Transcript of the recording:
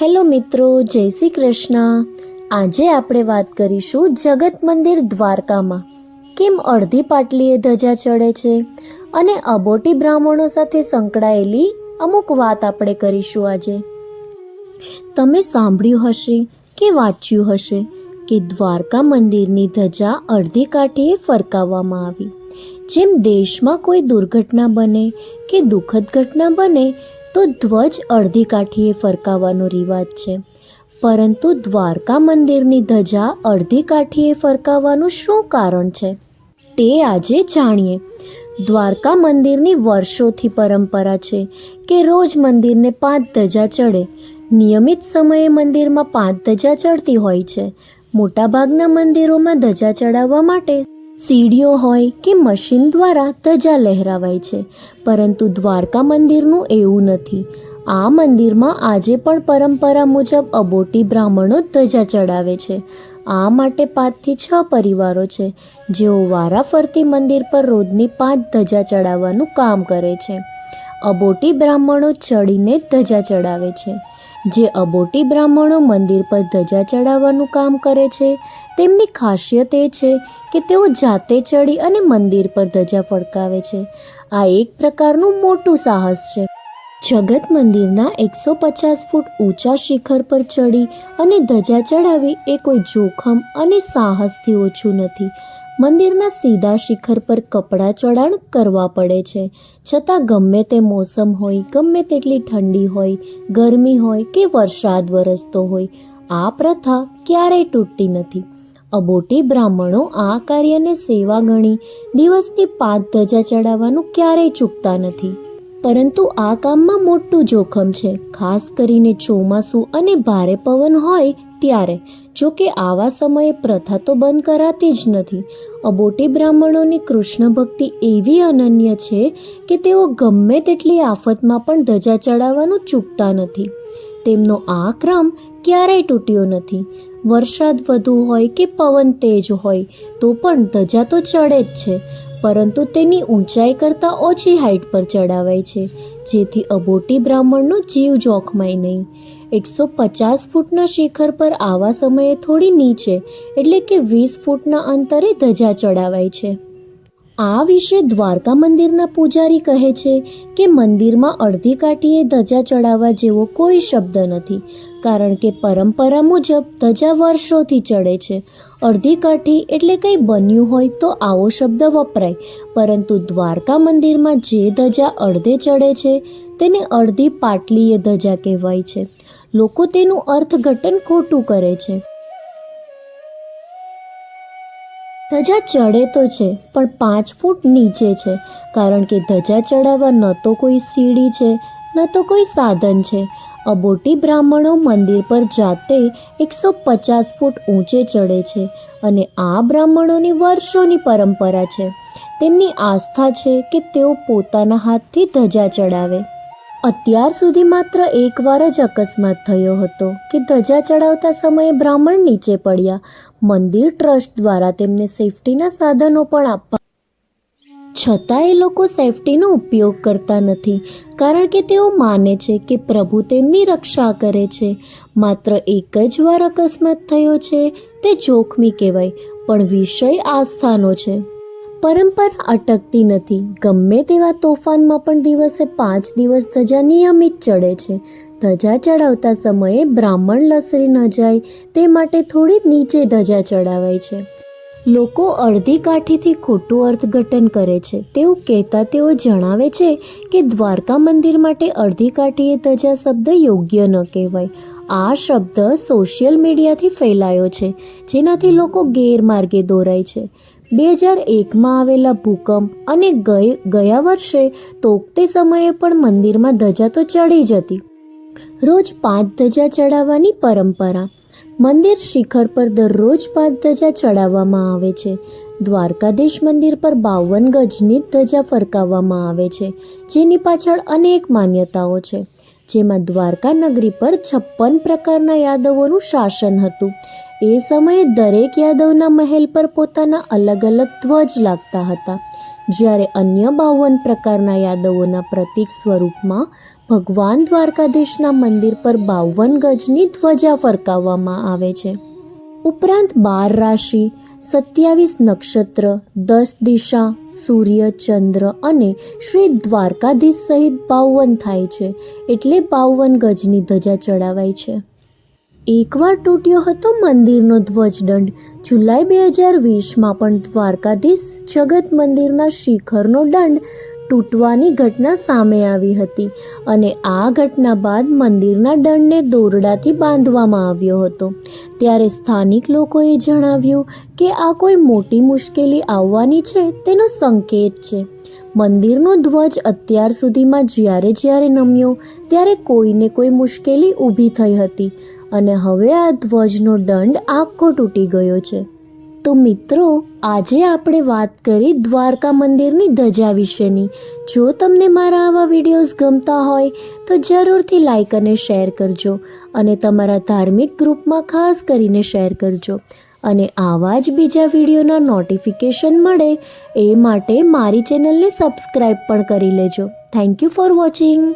Hello મિત્રો, જય શ્રી કૃષ્ણ. આજે આપણે વાત કરીશું જગત મંદિર દ્વારકામાં. કેમ અડધી પાટલીએ ધજા ચડે છે અને અબોટી બ્રાહ્મણો સાથે સંકળાયેલી અમુક વાત આપણે કરીશું આજે. તમે સાંભળ્યું હશે કે વાંચ્યું હશે કે દ્વારકા મંદિરની ધજા અડધી કાઠીએ ફરકાવવામાં આવી. જેમ દેશમાં કોઈ દુર્ઘટના બને કે દુઃખદ ઘટના બને તો ધ્વજ અડધી કાઠીએ ફરકાવવાનો રિવાજ છે. પરંતુ દ્વારકા મંદિરની ધજા અડધી કાઠીએ ફરકાવવાનું શું કારણ છે? તે આજે જાણીએ. દ્વારકા મંદિરની વર્ષોથી પરંપરા છે કે રોજ મંદિરને પાંચ ધજા ચડે. નિયમિત સમયે મંદિરમાં પાંચ ધજા ચડતી હોય છે. મોટાભાગના મંદિરોમાં ધજા ચડાવવા માટે સીડીઓ હોય કે મશીન દ્વારા ધજા લહેરાવાય છે, પરંતુ દ્વારકા મંદિરનું એવું નથી. આ મંદિરમાં આજે પણ પરંપરા મુજબ અબોટી બ્રાહ્મણો ધજા ચડાવે છે. આ માટે પાંચથી છ પરિવારો છે, જેઓ વારાફરતી મંદિર પર રોજની પાંચ ધજા ચડાવવાનું કામ કરે છે. અબોટી બ્રાહ્મણો ચડીને ધજા ચડાવે છે. જે અબોટી બ્રાહ્મણો મંદિર પર ધજા ચડાવવાનું કામ કરે છે, તેમની ખાસિયત એ છે કે તેઓ જાતે ચડી અને મંદિર પર ધજા ફડકાવે છે. આ એક પ્રકારનું મોટું સાહસ છે. જગત મંદિરના એકસો પચાસ ફૂટ ઊંચા શિખર પર ચડી અને ધજા ચડાવવી એ કોઈ જોખમ અને સાહસથી ઓછું નથી. મંદિરના સીધા શિખર પર કપડાં ચડાણ કરવા પડે છે. છતાં ગમે તે મોસમ હોય, ગમે તેટલી ઠંડી હોય, ગરમી હોય કે વરસાદ વરસતો હોય, આ પ્રથા ક્યારેય તૂટતી નથી. અબોટી બ્રાહ્મણો આ કાર્યને સેવા ગણી દિવસની પાંચ ધજા ચડાવવાનું ક્યારેય ચૂકતા નથી. પરંતુ આ કામમાં મોટું જોખમ છે. ખાસ કરીને ચોમાસું અને ભારે પવન હોય ત્યારે જો કે આવા સમયે પ્રથા તો બંધ કરાતી જ નથી. અબોટી બ્રાહ્મણોની કૃષ્ણ ભક્તિ એવી અનન્ય છે કે તેઓ ગમે તેટલી આફતમાં પણ ધજા ચડાવવાનું ચૂકતા નથી. તેમનો આ ક્રમ ક્યારેય તૂટ્યો નથી. વરસાદ વધુ હોય કે પવન તેજ હોય, તો પણ ધજા તો ચડે જ છે. પરંતુ તેની ઊંચાઈ કરતાં ઓછી હાઇટ પર ચડાવાય છે, જેથી અબોટી બ્રાહ્મણનો જીવ જોખમાય નહીં. એકસો પચાસ ફૂટના શિખર પર આવા સમયે થોડી નીચે, એટલે કે વીસ ફૂટના અંતરે ધજા ચડાવાય છે. આ વિશે દ્વારકા મંદિરના પૂજારી કહે છે કે મંદિરમાં અડધી કાઠીએ ધજા ચડાવવા જેવો કોઈ શબ્દ નથી કારણ કે પરંપરા મુજબ ધજા વર્ષોથી ચડે છે. અડધી કાઠી એટલે કંઈ બન્યું હોય તો આવો શબ્દ વપરાય. પરંતુ દ્વારકા મંદિરમાં જે ધજા અડધે ચડે છે, તેને અડધી પાટલીય ધજા કહેવાય છે. લોકો તેનું અર્થઘટન ખોટું કરે છે. ધજા ચડે તો છે, પણ પાંચ ફૂટ નીચે છે, કારણ કે ધજા ચડાવવા ન તો કોઈ સીડી છે, ન તો કોઈ સાધન છે. અબોટી બ્રાહ્મણો મંદિર પર જાતે એકસો પચાસ ફૂટ ઊંચે ચડે છે અને આ બ્રાહ્મણોની વર્ષોની પરંપરા છે. તેમની આસ્થા છે કે તેઓ પોતાના હાથથી ધજા ચડાવે. અત્યાર સુધી માત્ર એકવાર જ અકસ્માત થયો હતો કે ધજા ચડાવતા સમયે બ્રાહ્મણ નીચે પડ્યા. મંદિર ટ્રસ્ટ દ્વારા તેમને સેફટીના સાધનો પણ આપવા છતાં એ લોકો સેફટીનો ઉપયોગ કરતા નથી, કારણ કે તેઓ માને છે કે પ્રભુ તેમની રક્ષા કરે છે. માત્ર એક જ વાર અકસ્માત થયો છે, તે જોખમી કહેવાય, પણ વિષય આસ્થાનો છે. પરંપરા અટકતી નથી, ગમે તેવા તોફાનમાં પણ દિવસે પાંચ દિવસ ધજા નિયમિત ચડે છે. ધજા ચડાવતા સમયે બ્રાહ્મણ લસરી ન જાય, તે માટે થોડી નીચે ધજા ચડાવાય છે. લોકો અડધી કાઠીથી ખોટું અર્થઘટન કરે છે. તેવું કહેતા તેઓ જણાવે છે કે દ્વારકા મંદિર માટે અડધી કાઠીએ ધજા શબ્દ યોગ્ય ન કહેવાય. આ શબ્દ સોશિયલ મીડિયાથી ફેલાયો છે, જેનાથી લોકો ગેરમાર્ગે દોરાય છે. બે હજાર એકમાં આવેલા ભૂકંપ અને ગયા વર્ષે તોકતે સમયે પણ મંદિરમાં ધજા તો ચડી જ હતી. રોજ પાંચ ધજા ચડાવવાની પરંપરા મંદિર શિખર પર દરરોજ પાંચ ધજા ચડાવવામાં આવે છે. દ્વારકાધીશ મંદિર પર બાવન ગજની ધજા ફરકાવવામાં આવે છે, જેની પાછળ અનેક માન્યતાઓ છે. જેમાં દ્વારકા નગરી પર છપ્પન પ્રકારના યાદવોનું શાસન હતું. એ સમયે દરેક યાદવના મહેલ પર પોતાના અલગ અલગ ધ્વજ લાગતા હતા. જ્યારે અન્ય બાવન પ્રકારના યાદવોના પ્રતીક સ્વરૂપમાં ભગવાન દ્વારકાધીશના મંદિર પર બાવન ગજની ધ્વજા ફરકાવવામાં આવે છે. ઉપરાંત બાર રાશિ, સત્યાવીસ નક્ષત્ર, દસ દિશા, સૂર્ય, ચંદ્ર અને શ્રી દ્વારકાધીશ સહિત બાવન થાય છે, એટલે બાવન ગજની ધજા ચડાવાય છે. એકવાર તૂટ્યો હતો મંદિરનો ધ્વજદંડ, જુલાઈ બે હજાર વીસમાં પણ દ્વારકાધીશ જગત મંદિરના શિખરનો દંડ તૂટવાની ઘટના સામે આવી હતી અને આ ઘટના બાદ મંદિરના દંડને દોરડાથી બાંધવામાં આવ્યો હતો. ત્યારે સ્થાનિક લોકોએ જણાવ્યું કે આ કોઈ મોટી મુશ્કેલી આવવાની છે તેનો સંકેત છે. મંદિરનો ધ્વજ અત્યાર સુધીમાં જ્યારે જ્યારે નમ્યો, ત્યારે કોઈને કોઈ મુશ્કેલી ઊભી થઈ હતી અને હવે આ ધ્વજનો દંડ આખો તૂટી ગયો છે. તો મિત્રો, આજે આપણે વાત કરી દ્વારકા મંદિરની ધજા વિશેની. જો તમને મારા આવા વિડીયોઝ ગમતા હોય, તો જરૂરથી લાઈક અને શેર કરજો અને તમારા ધાર્મિક ગ્રુપમાં ખાસ કરીને શેર કરજો. અને આવા જ બીજા વિડીયોના નોટિફિકેશન મળે, એ માટે મારી ચેનલને સબસ્ક્રાઈબ પણ કરી લેજો. Thank you for watching